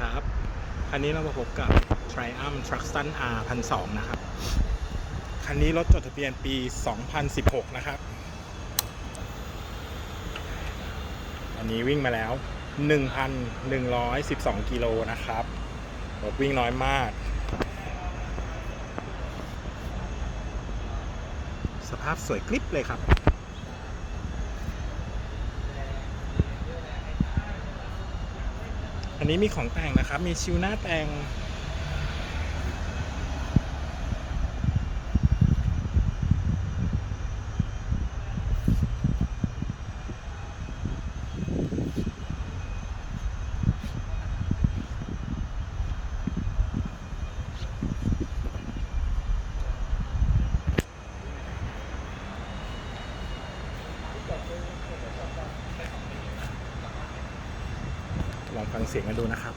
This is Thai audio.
ครับ คันนี้เรามาพบกับ Triumph Truxton R 1,200นะครับ คันนี้รถจดทะเบียนปี 2016 นะครับ อันนี้วิ่งมาแล้ว 1,112 กิโลนะครับ รถวิ่งน้อยมาก สภาพสวยกริบเลยครับ อันนี้มีของแต่งนะครับ มีชิวหน้าแต่ง ลองฟังเสียงกันดูนะครับ